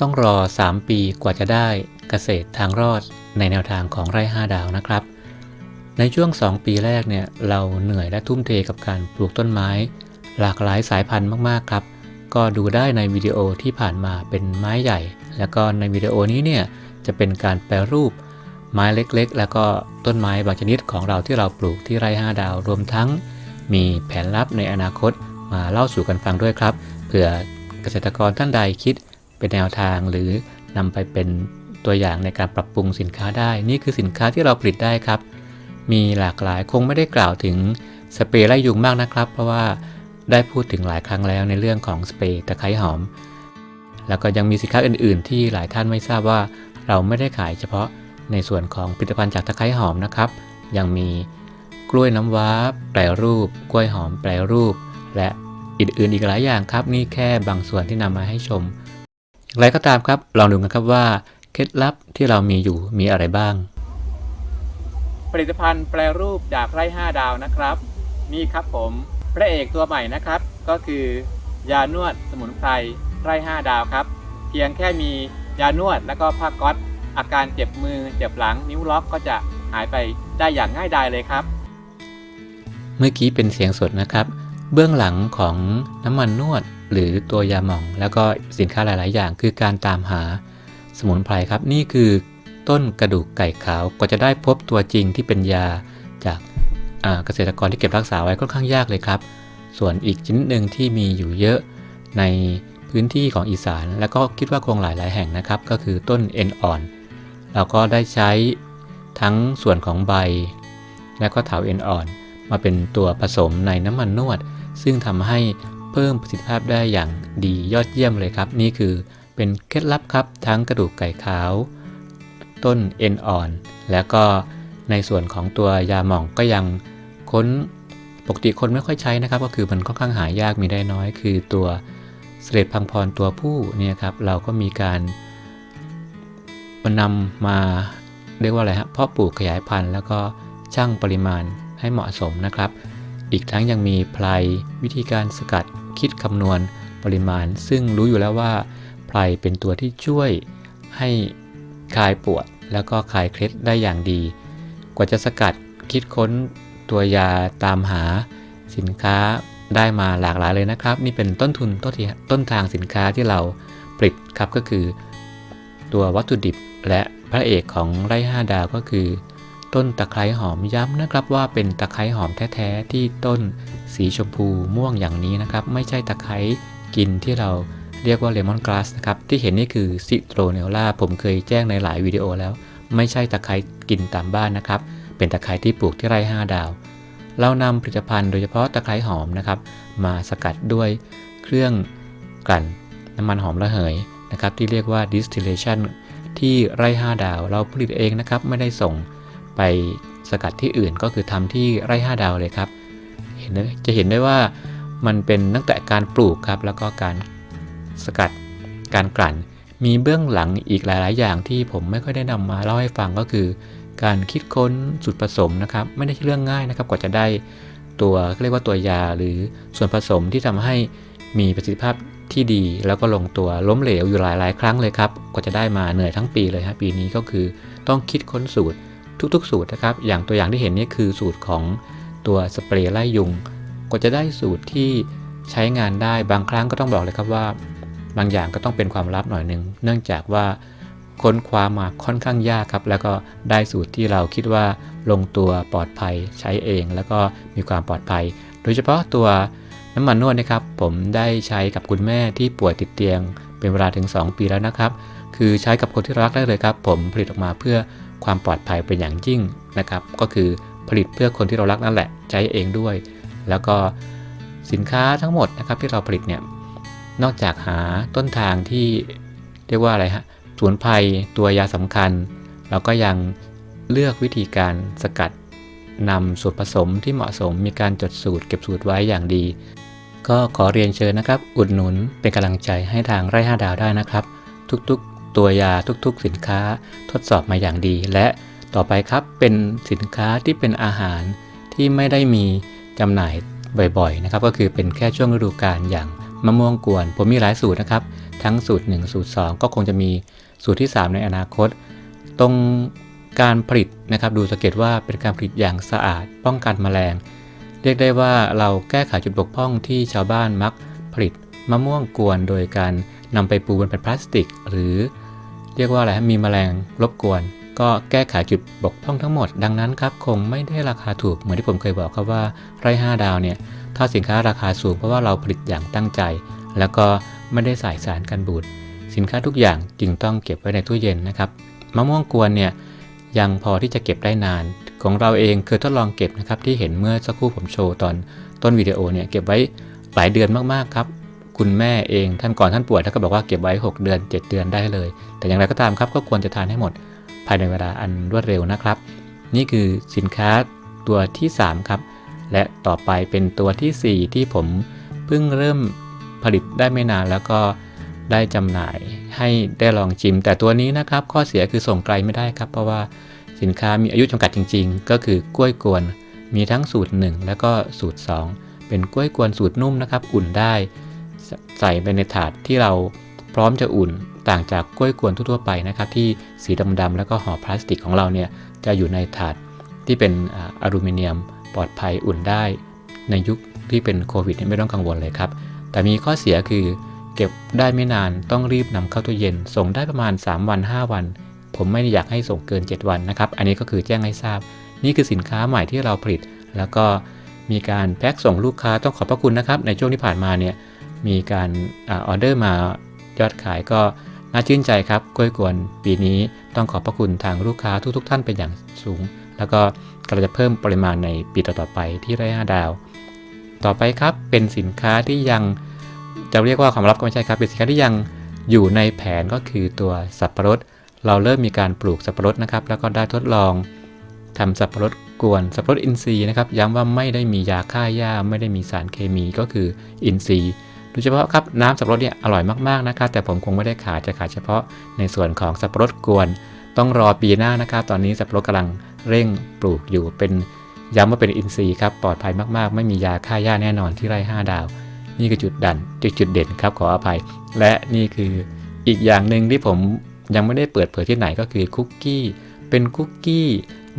ต้องรอ 3 ปีกว่าจะได้เกษตรทางรอดในแนวทางของไร่ 5 ดาวนะครับ ในช่วง 2 ปีแรกเนี่ยเราเหนื่อยและทุ่มเทกับการปลูกต้นไม้ หลากหลายสายพันธุ์มากๆครับ ก็ดูได้ในวิดีโอที่ผ่านมาเป็นไม้ใหญ่ แล้วก็ในวิดีโอนี้เนี่ยจะเป็นการแปรรูปไม้เล็กๆ แล้วก็ต้นไม้บางชนิดของเราที่เราปลูกที่ไร่ 5 ดาว รวมทั้ง มีแผนลับในอนาคตมาเล่าสู่กันฟังด้วยครับ เผื่อเกษตรกรท่านใดคิด เป็นแนวทางหรือนำไปเป็นตัวอย่างในการปรับปรุงสินค้าได้ นี่คือสินค้าที่เราผลิตได้ครับ มีหลากหลายคงไม่ได้กล่าวถึงสเปรย์ไล่ยุงมากนะครับ เพราะว่าได้พูดถึงหลายครั้งแล้วในเรื่องของสเปรย์ตะไคร้หอม แล้วก็ยังมีสินค้าอื่น ๆ ที่หลายท่านไม่ทราบว่า เราไม่ได้ขายเฉพาะในส่วนของผลิตภัณฑ์จากตะไคร้หอมนะครับ ยังมีกล้วยน้ำว้า แปรรูป กล้วยหอมแปรรูป และอื่นๆอีกหลายอย่างครับ นี่แค่บางส่วนที่นำมาให้ชม อย่างไรก็ตามครับ ลองดูกันครับว่าเคล็ดลับที่เรามีอยู่มีอะไรบ้าง ผลิตภัณฑ์แปรรูปจากไร่ 5 ดาวนะครับ นี่ครับผมพระเอกตัวใหม่นะครับ ก็คือยานวดสมุนไพรไร่ 5 ดาวครับ เพียงแค่มียานวดแล้วก็ผ้าก๊อตอาการเจ็บมือเจ็บหลังนิ้วล็อกก็จะหายไปได้อย่างง่ายดายเลยครับ เมื่อกี้เป็นเสียงสดนะครับ เบื้องหลังของน้ำมันนวดหรือตัวยาหม่อง แล้วก็สินค้าหลาย ๆ อย่าง คือการตามหาสมุนไพรครับ นี่คือต้นกระดูกไก่ขาวก็จะได้พบตัวจริงที่เป็นยาจากเกษตรกรที่เก็บรักษาไว้ค่อนข้างยากเลยครับ ส่วนอีกชนิดหนึ่งที่มีอยู่เยอะในพื้นที่ของอีสาน แล้วก็คิดว่าคงหลายๆแห่งนะครับ ก็คือต้นเอ็นอ่อน เราก็ได้ใช้ทั้งส่วนของใบ และก็เถาเอ็นอ่อน มาเป็นตัวผสมในน้ำมันนวด ซึ่งทำให้เพิ่มประสิทธิภาพได้อย่างดียอดเยี่ยมเลยครับ นี่คือเป็นเคล็ดลับครับทั้งกระดูกไก่ขาว ต้นเอ็นอ่อน แล้วก็ในส่วนของตัวยาหม่องก็ยังค้นปกติคนไม่ค่อยใช้นะครับ ก็คือมันค่อนข้างหายากมีได้น้อย คือตัวเสลดพังพรตัวผู้เนี่ยครับเราก็มีการนำมาเรียกว่าอะไรฮะเพาะปลูกขยายพันธุ์แล้วก็ชั่งปริมาณให้เหมาะสมนะครับ อีกทั้งยังมีไพลวิธีการสกัดคิดคำนวณปริมาณ ซึ่งรู้อยู่แล้วว่าไพลเป็นตัวที่ช่วยให้คลายปวด แล้วก็คลายเคล็ดได้อย่างดี กว่าจะสกัดคิดค้นตัวยาตามหาสินค้าได้มาหลากหลายเลยนะครับ นี่เป็นต้นทุนต้นที่ต้นทางสินค้าที่เราผลิตครับก็คือ ตัววัตถุดิบและพระเอกของไร่5ดาวก็คือ ต้นตะไคร้หอมย้ำนะครับว่าเป็นตะไคร้หอมแท้ๆที่ต้นสีชมพูม่วงอย่างนี้นะครับ ไม่ใช่ตะไคร้กินที่เราเรียกว่าเลมอนกราสนะครับที่เห็นนี่คือซิโตรเนลล่าผมเคยแจ้งในหลายวิดีโอแล้ว ไม่ใช่ตะไคร้กินตามบ้านนะครับ เป็นตะไคร้ที่ปลูกที่ไร่ 5 ดาว เรานำผลิตภัณฑ์โดยเฉพาะตะไคร้หอมนะครับ มาสกัดด้วยเครื่องกลั่นน้ำมันหอมระเหยนะครับที่เรียกว่า distillation ที่ไร่ 5 ดาว เราผลิตเองนะครับไม่ได้ส่ง ไปสกัดที่อื่นก็คือทำที่ไร่5ดาวเลยครับ เห็นจะเห็นได้ว่ามันเป็นตั้งแต่การปลูกครับ แล้วก็การสกัดการกลั่น มีเบื้องหลังอีกหลาย ๆ อย่างที่ผมไม่ค่อยได้นำมาเล่าให้ฟังก็คือ การคิดค้นสูตรผสมนะครับ ไม่ได้ใช่เรื่องง่ายนะครับกว่าจะได้ตัวเรียกว่าตัวยาหรือส่วนผสมที่ทำให้มีประสิทธิภาพที่ดี แล้วก็ลงตัวล้มเหลวอยู่หลาย ๆ ครั้งเลยครับกว่าจะได้มาเหนื่อยทั้งปีเลยฮะปีนี้ก็คือต้องคิดค้นสูตร ทุกๆ สูตรนะครับ อย่างตัวอย่างที่เห็นนี่คือสูตรของตัวสเปรย์ไล่ยุงกว่าจะได้สูตรที่ใช้งานได้บางครั้งก็ต้องบอกเลยครับว่า บางอย่างก็ต้องเป็นความลับหน่อยหนึ่งเนื่องจากว่าค้นคว้ามาค่อนข้างยากครับ แล้วก็ได้สูตรที่เราคิดว่าลงตัวปลอดภัยใช้เอง แล้วก็มีความปลอดภัย โดยเฉพาะตัวน้ำมันนวดนะครับ ผมได้ใช้กับคุณแม่ที่ป่วยติดเตียง เป็นเวลาถึง 2 ปีแล้วนะครับ คือใช้กับคนที่รักได้เลยครับ ผมผลิตออกมาเพื่อความปลอดภัยเป็นอย่างยิ่งนะครับ ก็คือผลิตเพื่อคนที่เรารักนั่นแหละใช้เองด้วย แล้วก็สินค้าทั้งหมดนะครับที่เราผลิตเนี่ยนอกจากหาต้นทางที่เรียกว่าอะไรฮะสมุนไพรตัวยาสำคัญ เราก็ยังเลือกวิธีการสกัดนำส่วนผสมที่เหมาะสมมีการจดสูตรเก็บสูตรไว้อย่างดี ก็ขอเรียนเชิญนะครับ อุดหนุนเป็นกำลังใจให้ทางไร่ห้าดาวได้นะครับ ทุกๆ ตัวยาทุกๆ สินค้าทดสอบมาอย่างดี และต่อไปครับเป็นสินค้าที่เป็นอาหารที่ไม่ได้มีจำหน่ายบ่อยๆนะครับก็คือเป็นแค่ช่วงฤดูกาลอย่างมะม่วงกวนผมมีหลายสูตรนะครับ ทั้งสูตร 1 สูตร 2 ก็คงจะมีสูตรที่ 3 ในอนาคต ตรงการผลิตนะครับ ดูสังเกตว่าเป็นการผลิตอย่างสะอาด ป้องกันแมลง เรียกได้ว่าเราแก้ไขจุดบกพร่องที่ชาวบ้านมักผลิตมะม่วงกวนโดยการนำไปปูบนแผ่นพลาสติก หรือ เรียกว่าอะไรมีแมลงรบกวน ก็แก้ไขจุดบกพร่องทั้งหมด ดังนั้นครับคงไม่ได้ราคาถูกเหมือนที่ผมเคยบอกครับว่าไร่5ดาวเนี่ยถ้าสินค้าราคาสูงเพราะว่าเราผลิตอย่างตั้งใจ แล้วก็ไม่ได้ใส่สารกันบูดสินค้าทุกอย่างจึงต้องเก็บไว้ในตู้เย็นนะครับมะม่วงกวนเนี่ยยังพอที่จะเก็บได้นาน ของเราเองเคยทดลองเก็บนะครับที่เห็นเมื่อสักครู่ผมโชว์ตอนต้นวิดีโอเนี่ยเก็บไว้หลายเดือนมากๆครับ คุณแม่เองท่านก่อนท่านป่วยท่านก็บอกว่าเก็บไว้ 6 เดือน 7 เดือนได้เลย แต่อย่างไรก็ตามครับก็ควรจะทานให้หมด ภายในเวลาอันรวดเร็วนะครับ นี่คือสินค้าตัวที่ 3 ครับ และต่อไปเป็นตัวทีสี่4 ที่ผมเพิ่งเริ่มผลิตได้ไม่นานแล้วก็ได้จำหน่ายให้ได้ลองชิม แต่ตัวนี้นะครับ ข้อเสียคือส่งไกลไม่ได้ครับ เพราะว่าสินค้ามีอายุจำกัดจริง ๆ ก็คือกล้วยกวนมีทั้งสูตร 1 แล้วก็สูตร 2 เป็นกล้วยกวนสูตรนุ่มนะครับ อุ่นได้ ใส่ไปในถาดที่เราพร้อมจะอุ่นต่างจากกล้วยกวนทั่วๆไปนะครับ ที่สีดำๆแล้วก็ห่อพลาสติกของเราเนี่ยจะอยู่ในถาดที่เป็นอลูมิเนียมปลอดภัยอุ่นได้ ในยุคที่เป็นโควิดไม่ต้องกังวลเลยครับ แต่มีข้อเสียคือเก็บได้ไม่นานต้องรีบนำเข้าตู้เย็น ส่งได้ประมาณ 3 วัน 5 วัน ผมไม่อยากให้ส่งเกิน 7 วันนะครับ อันนี้ก็คือแจ้งให้ทราบ นี่คือสินค้าใหม่ที่เราผลิต แล้วก็มีการแพ็คส่งลูกค้าต้องขอบพระคุณนะครับ ในช่วงที่ผ่านมาเนี่ย มีการออเดอร์มายอดขายก็น่าชื่นใจครับกล้วยกวนปีนี้ต้องขอบพระคุณทางลูกค้าทุกๆท่านเป็นอย่างสูง แล้วก็เราจะเพิ่มปริมาณในปีต่อๆไปที่ไร่5ดาว ต่อไปครับเป็นสินค้าที่ยังจะเรียกว่าความลับก็ไม่ใช่ครับ เป็นสินค้าที่ยังอยู่ในแผนก็คือตัวสับปะรด เราเริ่มมีการปลูกสับปะรดนะครับ แล้วก็ได้ทดลองทำสับปะรดกวนสับปะรดอินทรีย์นะครับ ย้ำว่าไม่ได้มียาฆ่าหญ้าไม่ได้มีสารเคมีก็คืออินทรีย์ โดยเฉพาะครับน้ำสับปะรดเนี่ยอร่อยมากๆนะครับ แต่ผมคงไม่ได้ขายจะขายเฉพาะในส่วนของสับปะรดกวน ต้องรอปีหน้านะครับ ตอนนี้สับปะรดกำลังเร่งปลูกอยู่เป็นย้ำว่าเป็นอินทรีย์ครับปลอดภัยมากๆ ไม่มียาฆ่าหญ้าแน่นอนที่ไร่5ดาว นี่คือจุดดันจุดจุดเด่นครับขออภัย และนี่คืออีกอย่างหนึ่งที่ผมยังไม่ได้เปิดเผยที่ไหนก็คือคุกกี้เป็นคุกกี้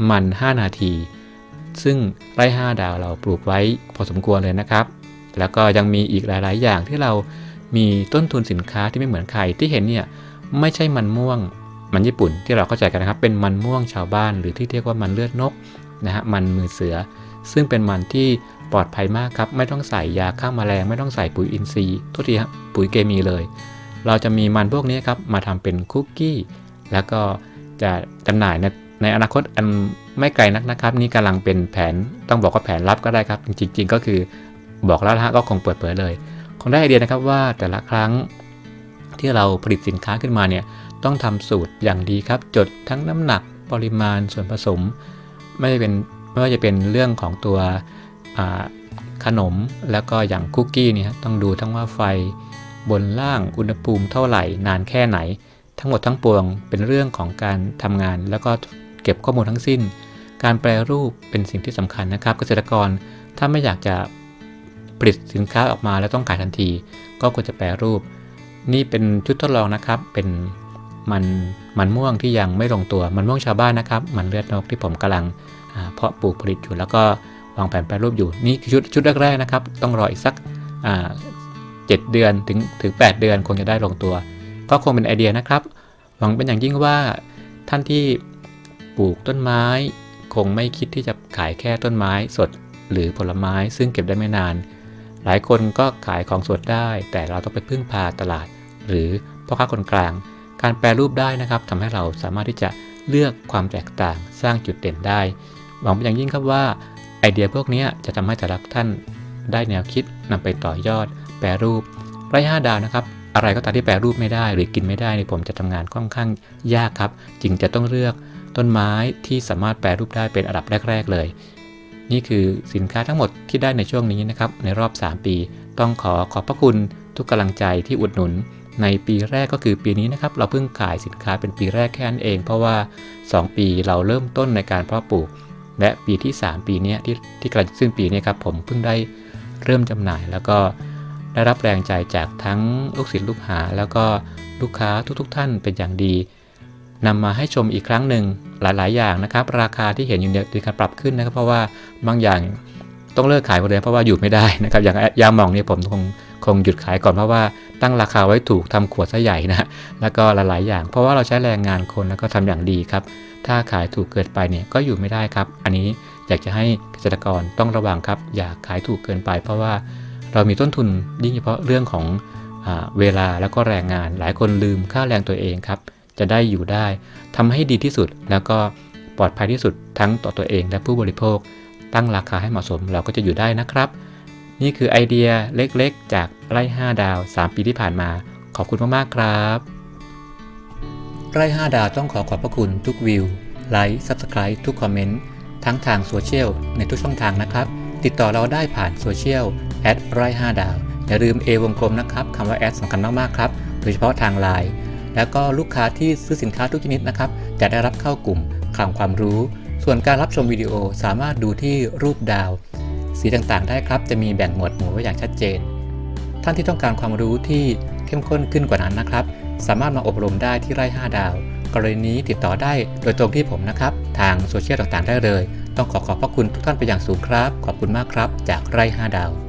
มัน 5 นาที ซึ่งไร่5ดาวเราปลูกไว้พอสมควรเลยนะครับ แล้วก็ยังมีอีกหลาย ๆ อย่างที่เรามีต้นทุนสินค้าที่ไม่เหมือนใครที่เห็นเนี่ยไม่ใช่มันม่วงมันญี่ปุ่นที่เราเข้าใจกันนะครับ เป็นมันม่วงชาวบ้านหรือที่เรียกว่ามันเลือดนกนะฮะมันมือเสือ ซึ่งเป็นมันที่ปลอดภัยมากครับ ไม่ต้องใส่ยาฆ่ามาแมลง ไม่ต้องใส่ปุ๋ยอินทรีย์ทุกทีครับปุ๋ยเคมีเลย เราจะมีมันพวกนี้ครับมาทำเป็นคุกกี้ แล้วก็จะจำหน่ายในในอนาคตอันไม่ไกลนักนะครับ นี่กำลังเป็นแผนต้องบอกว่าแผนลับก็ได้ครับ จริง ๆ ก็คือ บอกแล้วนะฮะก็คงเปิดเผยเลย คงได้ไอเดียนะครับว่าแต่ละครั้งที่เราผลิตสินค้าขึ้นมาเนี่ยต้องทำสูตรอย่างดีครับ จดทั้งน้ำหนักปริมาณส่วนผสม ไม่ว่าจะเป็นไม่ว่าจะเป็นเรื่องของตัวขนมแล้วก็อย่างคุกกี้เนี่ยต้องดูทั้งว่าไฟบนล่างอุณหภูมิเท่าไหร่ นานแค่ไหน ทั้งหมดทั้งปวงเป็นเรื่องของการทำงาน แล้วก็เก็บข้อมูลทั้งสิ้น การแปลรูปเป็นสิ่งที่สำคัญนะครับ เกษตรกรถ้าไม่อยากจะ ผลิตสินค้าออกมาแล้วต้องขายทันที ก็ควรจะแปลรูป นี่เป็นชุดทดลองนะครับ เป็นมันมันม่วงที่ยังไม่ลงตัว มันม่วงชาวบ้านนะครับ มันเลือดนกที่ผมกำลังเพาะปลูกผลิตอยู่แล้วก็วางแผนแปรรูปอยู่ นี่คือชุดชุดแรกๆนะครับ ต้องรออีกสักเจ็ดเดือนถึงถึง 8 เดือนคงจะได้ลงตัว ก็คงเป็นไอเดียนะครับ หวังเป็นอย่างยิ่งว่าท่านที่ปลูกต้นไม้ คงไม่คิดที่จะขายแค่ต้นไม้สดหรือผลไม้ซึ่งเก็บได้ไม่นาน หลายคนก็ขายของสดได้ แต่เราต้องไปพึ่งพาตลาด หรือพ่อค้าคนกลาง การแปรรูปได้นะครับทำให้เราสามารถที่จะเลือกความแตกต่างสร้างจุดเด่นได้ หวังเป็นอย่างยิ่งครับว่าไอเดียพวกนี้จะทำให้แต่ละท่านได้แนวคิดนำไปต่อยอด แปรรูปไร่5ดาวนะครับ อะไรก็ตามที่แปรรูปไม่ได้ หรือกินไม่ได้ในผมจะทำงานค่อนข้างยากครับ จึงจะต้องเลือกต้นไม้ที่สามารถแปรรูปได้เป็นอันดับแรก ๆ เลย นี่คือสินค้าทั้งหมดที่ได้ในช่วงนี้นะครับ ในรอบ 3 ปี ต้องขอขอบพระคุณทุกกำลังใจที่อุดหนุน ในปีแรกก็คือปีนี้นะครับ เราเพิ่งขายสินค้าเป็นปีแรกแค่นั้นเอง เพราะว่า 2 ปีเราเริ่มต้นในการเพาะปลูก และปีที่ 3 ปีนี้ที่ที่กำลังสิ้นปีนี้ครับผมเพิ่งได้เริ่มจำหน่าย แล้วก็ได้รับแรงใจจากทั้งลูกศิษย์ลูกหา แล้วก็ลูกค้าทุกๆทท่านเป็นอย่างดีนำมาให้ชมอีกครั้งหนึ่ง หลาย ๆ อย่างนะครับ ราคาที่เห็นอยู่เนี่ยมีการปรับขึ้นนะครับ เพราะว่าบางอย่างต้องเลิกขายหมดเลยเพราะว่าอยู่ไม่ได้นะครับ อย่างยาหม่องเนี่ยผมคงคงหยุดขายก่อนเพราะว่าตั้งราคาไว้ถูกทำขวดซะใหญ่นะแล้วก็หลาย ๆ อย่าง เพราะว่าเราใช้แรงงานคนแล้วก็ทำอย่างดีครับ ถ้าขายถูกเกินไปเนี่ยก็อยู่ไม่ได้ครับ อันนี้อยากจะให้เกษตรกรต้องระวังครับ อย่าขายถูกเกินไป เพราะว่าเรามีต้นทุนยิ่งเฉพาะเรื่องของอเวลาแล้วก็แรงงาน หลายคนลืมค่าแรงตัวเองครับ จะได้อยู่ได้ทำให้ดีที่สุดแล้วก็ปลอดภัยที่สุดทั้งต่อตัวเองและผู้บริโภค ตั้งราคาให้เหมาะสมเราก็จะอยู่ได้นะครับ นี่คือไอเดียเล็กๆ จากไร่ 5 ดาว 3 ปีที่ผ่านมา ขอบคุณมากๆครับไร่ 5 ดาวต้องขอขอบพระคุณทุกวิวไลค์ Subscribe ทุกคอมเมนต์ทั้งทางโซเชียลในทุกช่องทางนะครับ ติดต่อเราได้ผ่านโซเชียลแอดไร่ 5 ดาวอย่าลืม A วงกลมนะครับคำว่าแอดสำคัญมากๆครับโดยเฉพาะทางไลน์ แล้วก็ลูกค้าที่ซื้อสินค้าทุกชนิดนะครับ จะได้รับเข้ากลุ่มคลังความรู้ ส่วนการรับชมวิดีโอสามารถดูที่รูปดาว สีต่างๆ ได้ครับ จะมีแบ่งหมวดหมู่ไว้อย่างชัดเจน ท่านที่ต้องการความรู้ที่เข้มข้นขึ้นกว่านั้นนะครับ สามารถมาอบรมได้ที่ไร่ 5 ดาว กรณีนี้ติดต่อได้โดยตรงที่ผมนะครับ ทางโซเชียลต่างๆ ได้เลย ต้องขอขอบพระคุณทุกท่านไปอย่างสูงครับ ขอบคุณมากครับ จากไร่ 5 ดาว